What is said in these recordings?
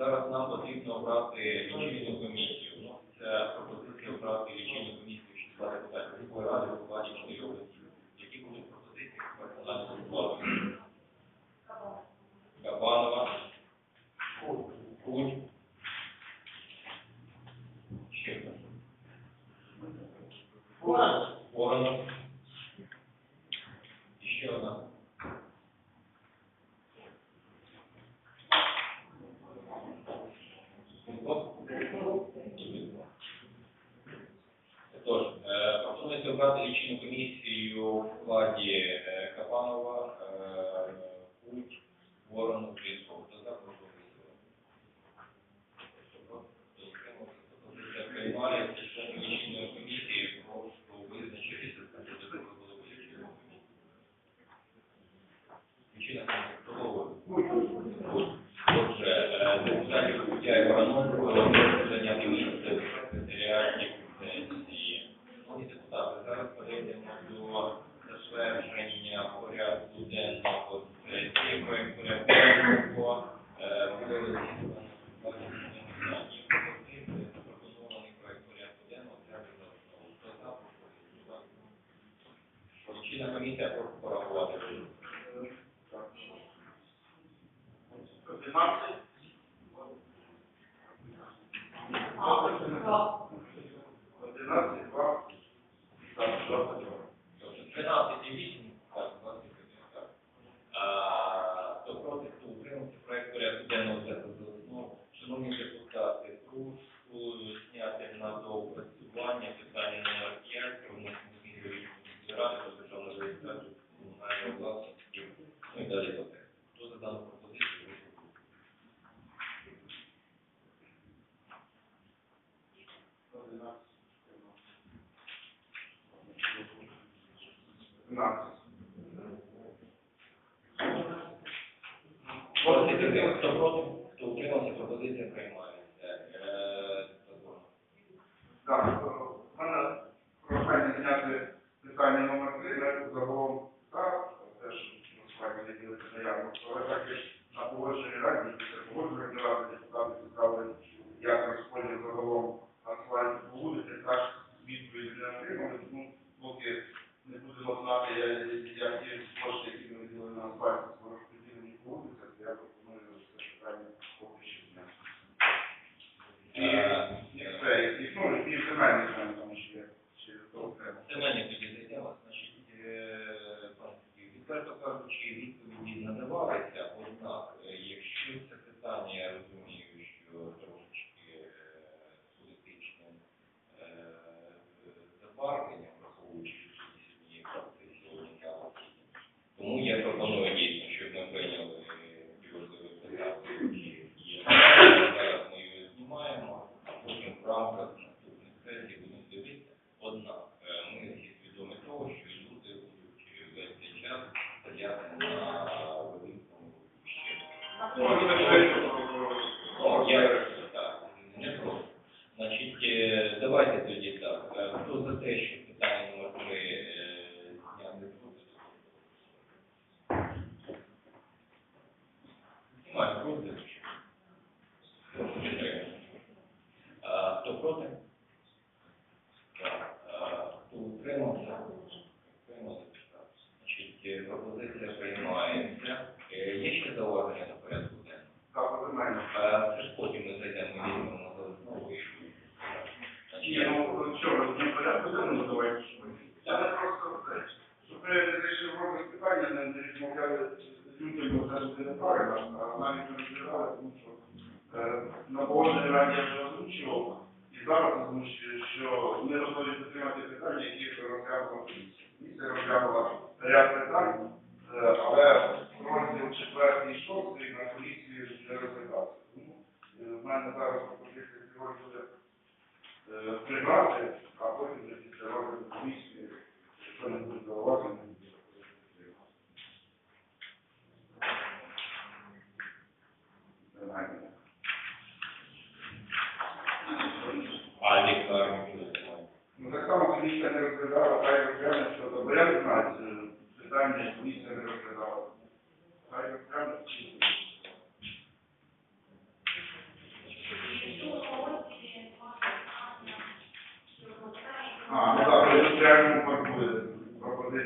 Зараз нам потрібно обрати лічильну комісію. Це пропозиція обрати лічильну inna minka qurra qurra Pleasure не отримали, тому поки не будемо знати, тому що е, на погодженні раді я вже озвучував, і зараз озвучую, що ми готові підтримати питання, які розглядала комісія. Комісія розглянула ряд питань, е, але розділ 4 і 6 на комісії не розглядався. Тому е, в мене зараз.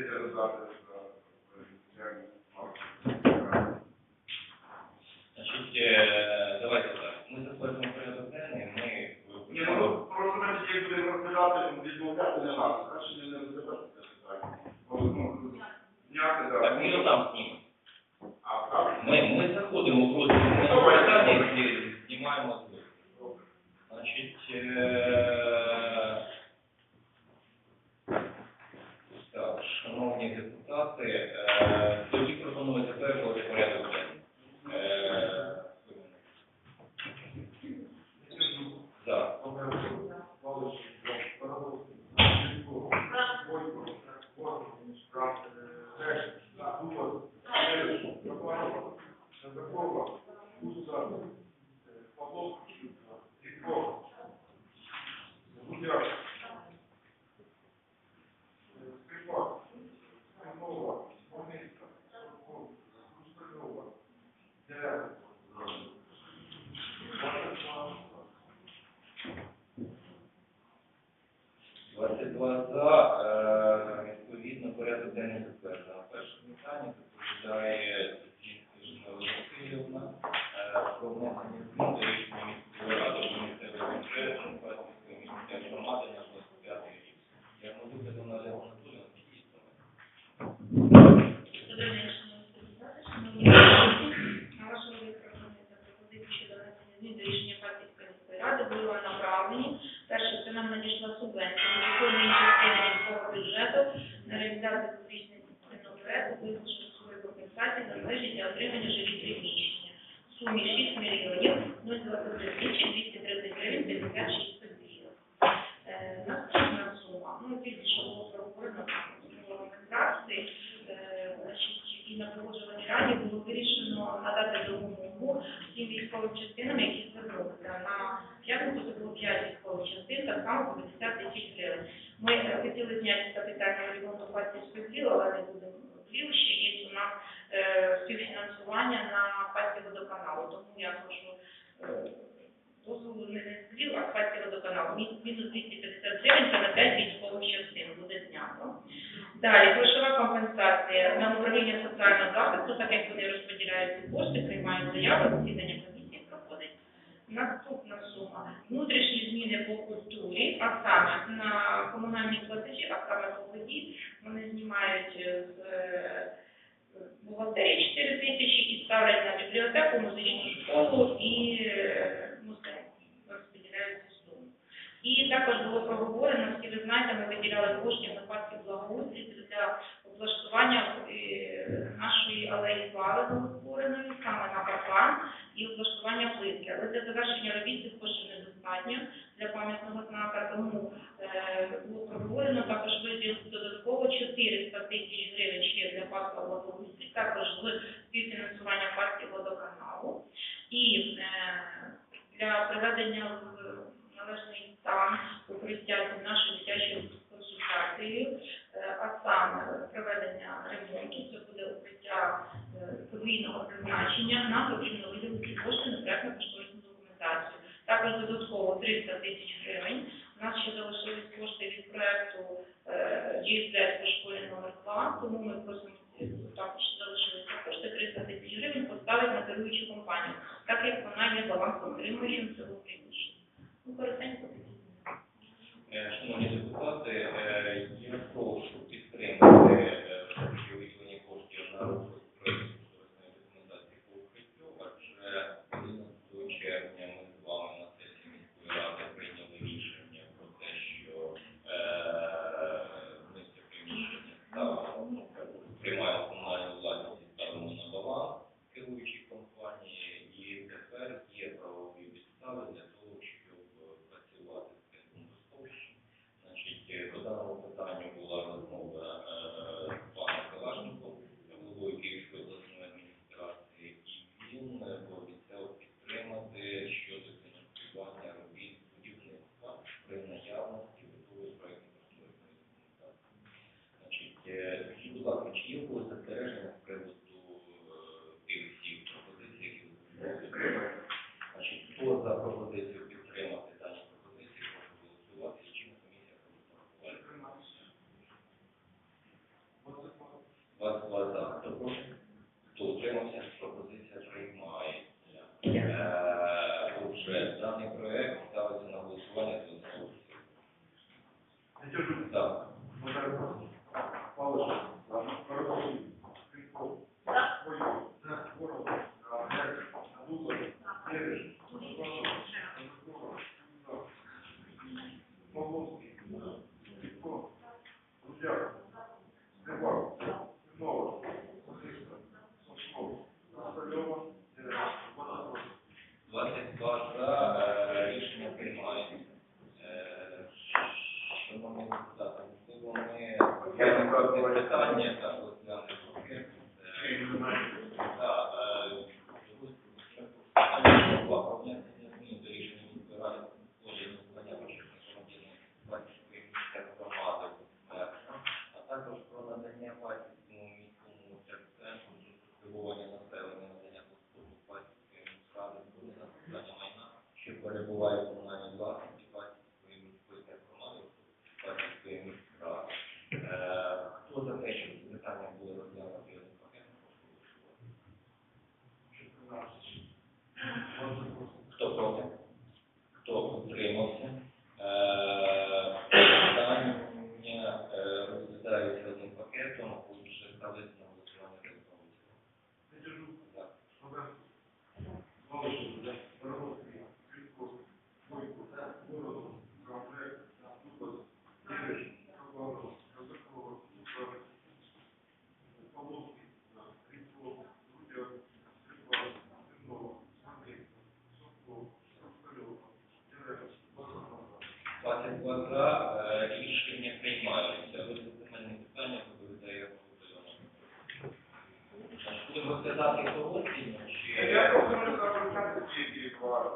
Парку буде за. Значить, по 50 тисяч гривень. Ми е, хотіли зняти капітальний ремонт Фастівської зліл, але не будемо зліл. Ще є у нас е, співфінансування на пасті водоканалу. Тому я прошу е, дозволу не зліл, а пасті водоканалу. Мінус 250 гривень це на 5 військових частин буде знято. Далі, грошова компенсація на управління соціального захисту, так як вони розподіляють кошти, приймають заяви, засідання комісії проходить. Наступна сума. Внутрішні зміни по культурі, а саме на комунальні платежі, а саме по воді, вони знімають е, з е, бухгалтерії 4 тисячі і ставлять на бібліотеку, музичну школу і е, музей. Розподіляють цю суму. І також було проговорено, всі ви знаєте, ми виділяли кошти на парки благоустрій для облаштування нашої алеї слави новоствореної, саме на паркан і облаштування плитки. Але для завершення робіт цих коштів недостатньо для пам'ятного знака, тому е, було проговорено також виділити додатково 400 тисяч гривень ще для парку благоустрій, також з співфінансування парків водоканалу. І е, для приведення в належний стан укриття з нашою дитячою консультацією, е, а саме проведення ремонту, це буде укриття е, подвійного призначення, нам потрібно виділити кошти на проектну кошторисну документацію. Також додатково 300 тисяч гривень. У нас ще залишились кошти від проекту е, GSZ по школі номер 2, тому ми просимо е, також залишилися кошти 300 тисяч гривень поставити на керуючу компанію, так баланс отримуючим цього приміщення. Ну, коротенько такі. Е, Шановні депутати, е, я прошу was, was sagt er?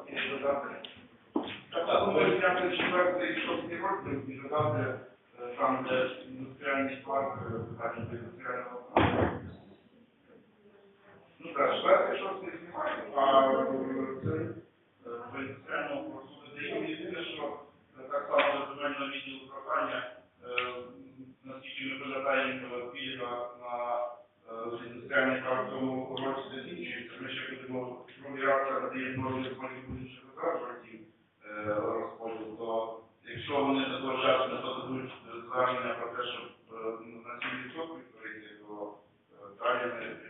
між Так само ми зняти четвертий шостий розділ, між додати там, де індустріальний парк, так, до індустріального парку. Ну так, четвертий, шостий знімаємо, а цей до індустріального парку додаємо. Єдине, що так само до земельного відділу прохання, наскільки ми пам'ятаємо, пільга на індустріальний парк, тому році закінчується, ми ще будемо помірявся і будь-що затверджуваті розподіл, то якщо вони до того часу не подадуть звернення про те, щоб е, на 7% відповідні, то е, далі не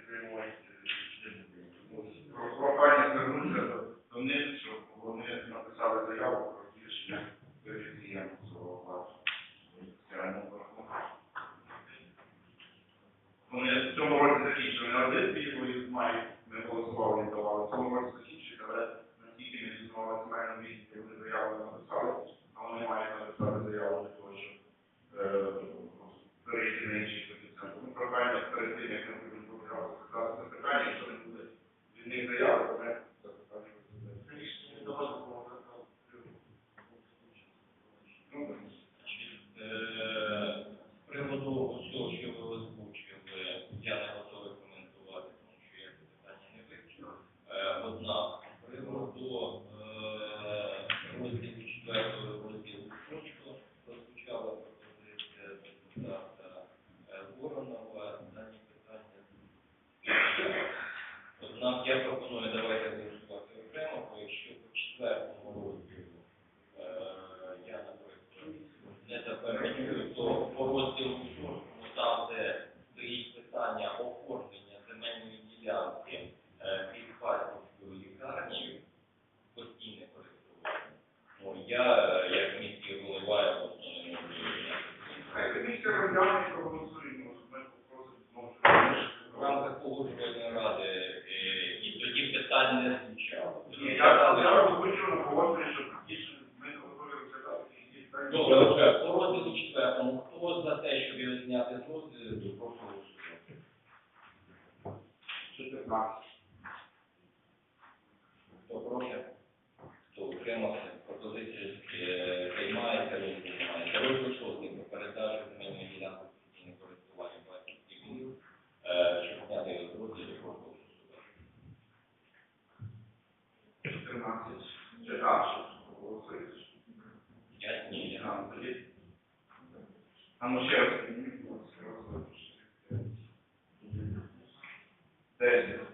пропозицію е, приймається, розділ приймається. Розділ шостий про передачу земельної ділянки постійного користування батьківських війн, що зняти з розділу про конкурсу. 14. Чи а, голосуєш? Я ні, я нам тоді. А ну ще раз. 10.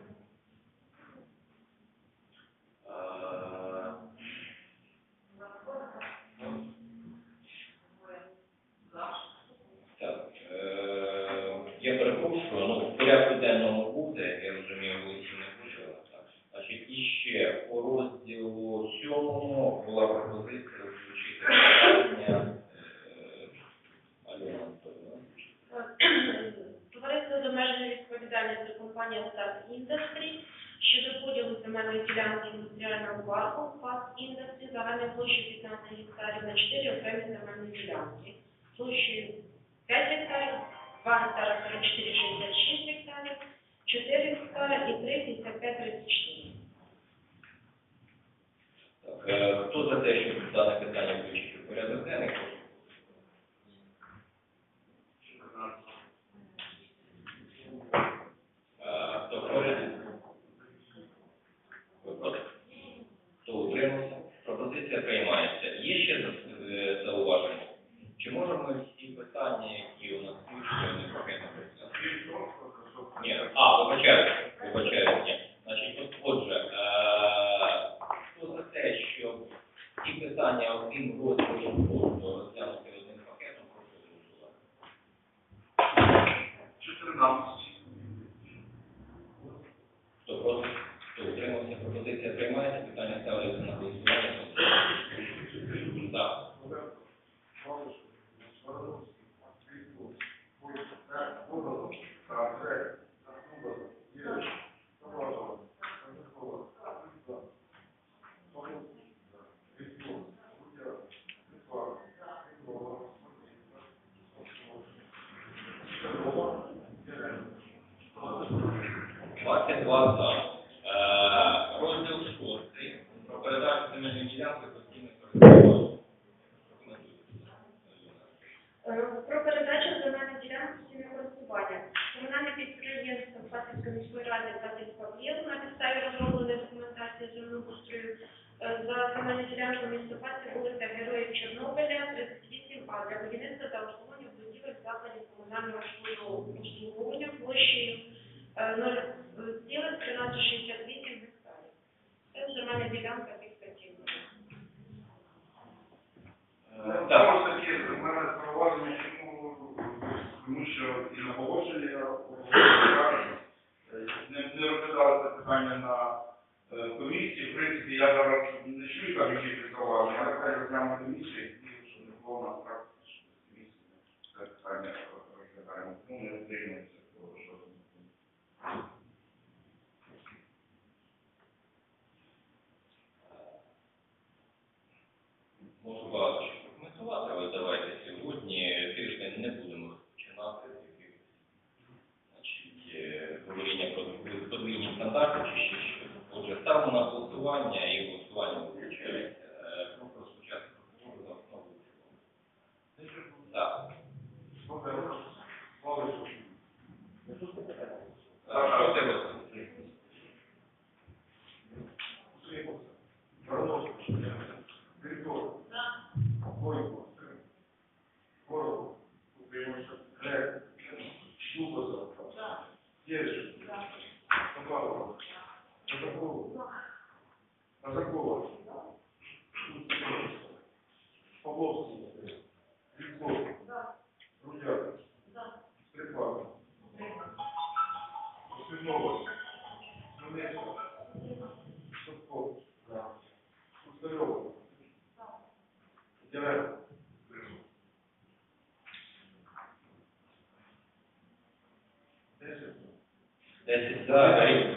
Entonces, que aprendamos a ejecutar esta. Е, про передачу земельних ділянки сільгосподарства. Комунальне підприємство Фасівської міської ради Фасівська об'єм на підставі розробленої документації землеустрою е, за земельну ділянку міста Фасів вулиця Героїв Чорнобиля 38А для будівництва та обслуговування будівель закладів комунального обслуговування площею е, 0,1368 гектарів. Це земельна ділянка фіксативна. Так, просто таки, в мене зауваження, чому тому що і на положенні е, не, не розглядали це питання на е, комісії. В принципі, я зараз не чую там якісь зауваження, але хай розглянемо комісії, і не було нас практично. Det var This is the very